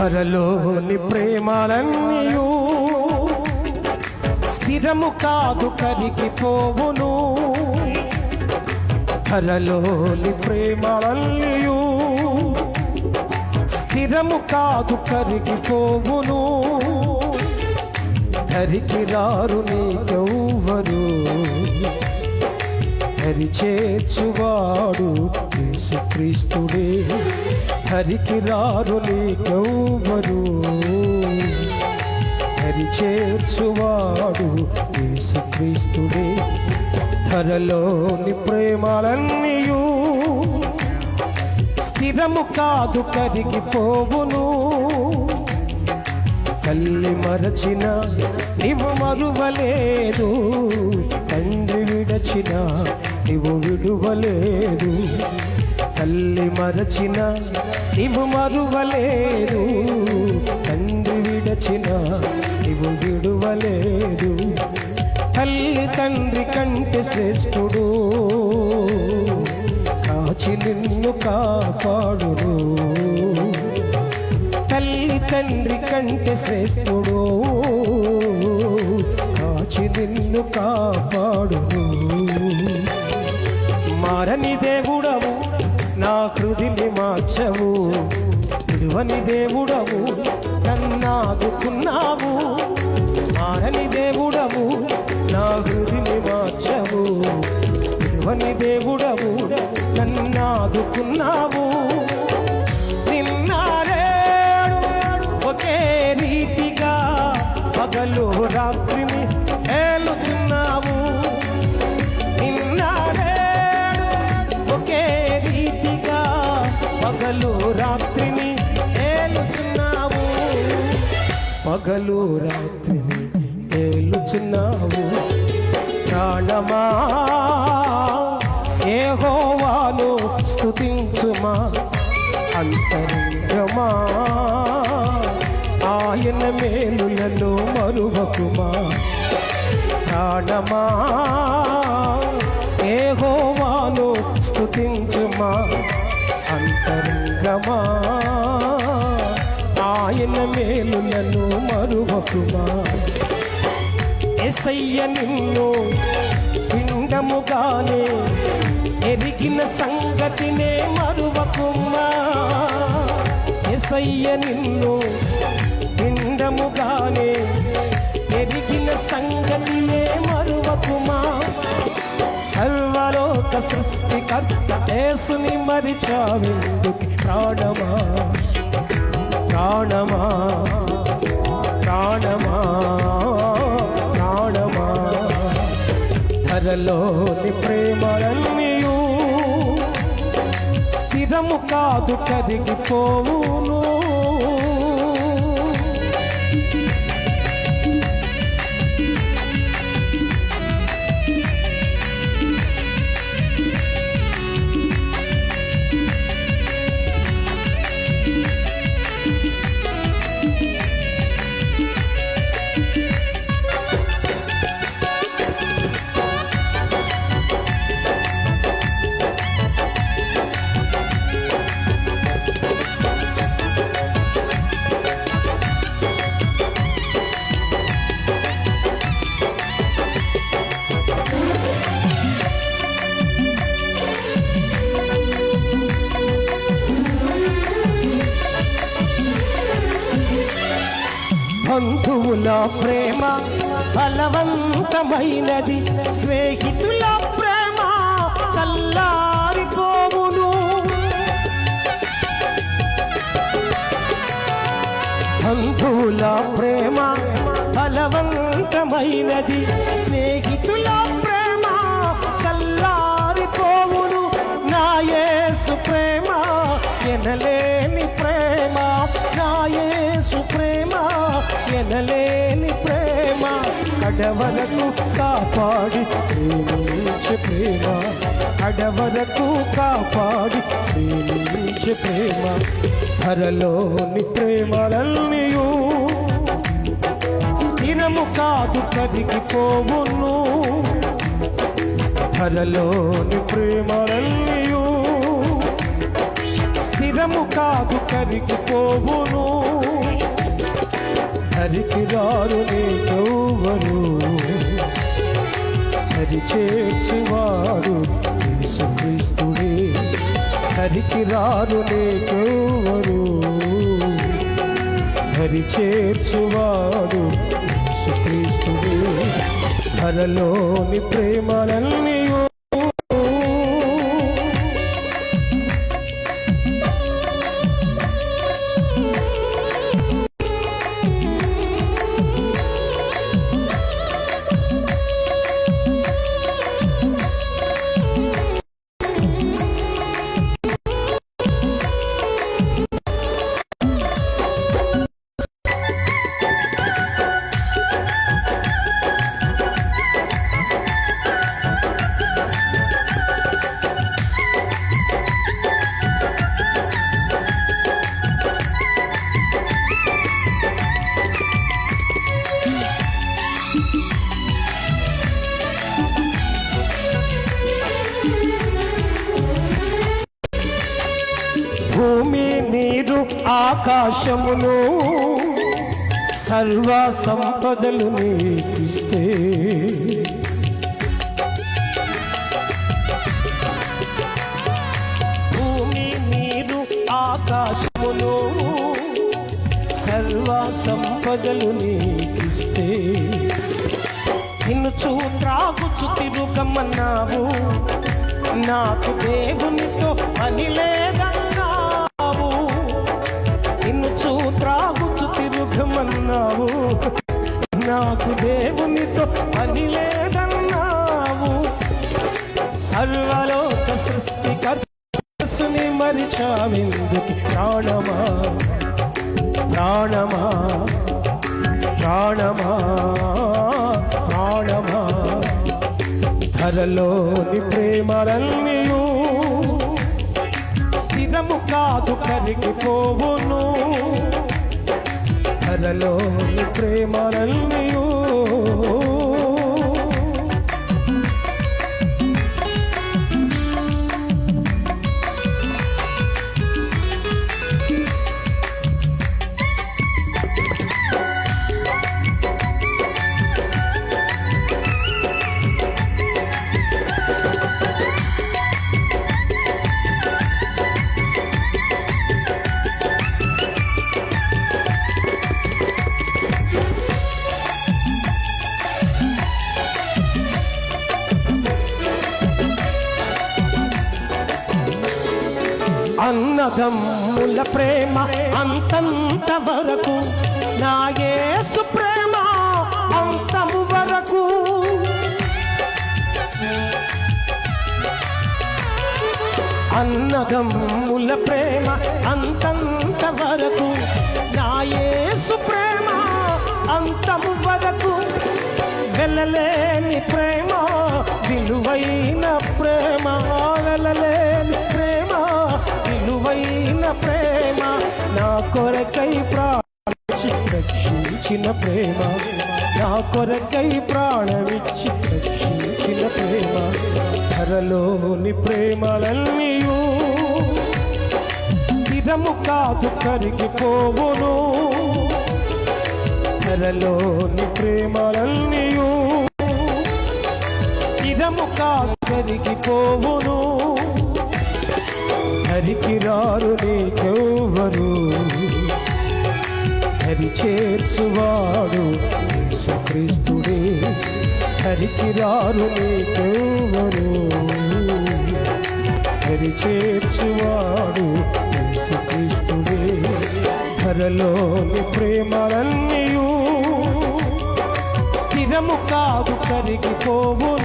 ధరలోని ప్రేమలన్నీయు స్థిరము కాదు కరిగిపోవును. ధరలోని ప్రేమలన్నీయు స్థిరము కాదు కరిగిపోవును. ధరికి రారు నీకెవ్వరు ధరి చేర్చువాడు యేసుక్రీస్తుడే. హరికి రారు నీకెవ్వరు? హరి చేర్చువాడు యేసుక్రీస్తుడే ధరలోని ప్రేమలన్నీయు స్థిరము కాదు కరిగిపోవును. తల్లి మరచిన నీవు మరువలేదు. తండ్రి విడచిన నీవు విడువలేదు. తల్లి మరచిన నీవు మరువలేదు తండ్రి విడచిన నీవు విడువలేదు. తల్లి తండ్రి కంటే శ్రేష్ఠుడు కాచి నిన్ను కాపాడు తల్లి తండ్రి కంటే శ్రేష్ఠుడు కాచి నిన్ను కాపాడు మారని దేవుడవు నా హృదిని మార్చవు. విలువని దేవుడవు నన్నాదుకున్నావు పగలు రాత్రిని ఏలుచున్నావు. పగలు రాత్రిని ఏలుచున్నావు. ప్రాణమా? ఏ హోవాలు స్థుతించుమా అంతరంగమా ఆయన మేలులను మరువకుమా? ప్రాణమా? ఏ హోవాలు స్థుతించుమా అంతరంగమా ఆయన మేలులను మరువకుమా? ఎసయ్య నిన్ను పిండముగానే ఎరిగిన సంగతినే మరువకుమా? ఎసయ్య నిన్ను మరిచావెందుకు ప్రాణమా? ప్రాణమా? ప్రాణమా? ప్రాణమా? ధరలోని ప్రేమలన్నీయు స్థిరము కాదు కదిగిపోవును ప్రేమ బలవంతమైనది. స్నేహితుల ప్రేమ చల్లారిపోవును. బంధువుల ప్రేమ బలవంతమైనది. అడవలకు కాపాడి ప్రేమించే ప్రేమ. అడవలకు కాపాడి ప్రేమించే ప్రేమ. ధరలోని ప్రేమలన్నీయు స్థిరము కాదు కదిగిపోవును ధరలోని ప్రేమలన్నీయు స్థిరము కాదు కరిగిపోవును. హరికి రారు నీకెవ్వరు హరి చేర్చువాడు యేసుక్రీస్తుడే హరికి రారు నీకెవ్వరు హరి చేర్చువాడు యేసుక్రీస్తుడే ధరలోని ప్రేమలన్నీ ఆకాశమును సర్వ సంపదలు నీకిస్తే. భూమి నీరు ఆకాశమును సర్వ సంపదలు నీకిస్తే. నిన్ను చూ త్రాగుచు తిరుగమన్నావు. నాకు దేవునితో అని లేదన్నావు. సర్వలోక సృష్టికర్తసుని మరిచావిందుకి ప్రాణమా? ప్రాణమా? ప్రాణమా? ప్రాణమా? ధరలోని ప్రేమరన్నీయు స్థిరము కాదు కరిగిపోవును. ధరలోని ప్రేమరన్నీ అన్నదమ్ముల ప్రేమ అంతంత వరకు నాయే సుప్రేమ అంతము వరకు అన్నదమ్ముల ప్రేమ అంతంత వరకు నాయే సుప్రేమ అంతము వరకు వెళ్ళలేని ప్రేమ విలువైన ప్రేమ రక్షించిన ప్రేమ నా కొరకై ప్రాణమిచ్చి రక్షించిన ప్రేమ ధరలోని ప్రేమలన్నీయు. స్థిరము కాదు కరిగిపోవును. ధరలోని ప్రేమలన్నీయు. స్థిరము కాదు కరిగిపోవును. హరికి రారు నీకెవ్వరు. హరి చేర్చువాడు. యేసుక్రీస్తుడే హరికి రారు నీకెవరు హరి చేర్చువాడు. యేసుక్రీస్తుడే ధరలోని ప్రేమలన్నీయు. స్థిరము కాదు కరిగిపోవు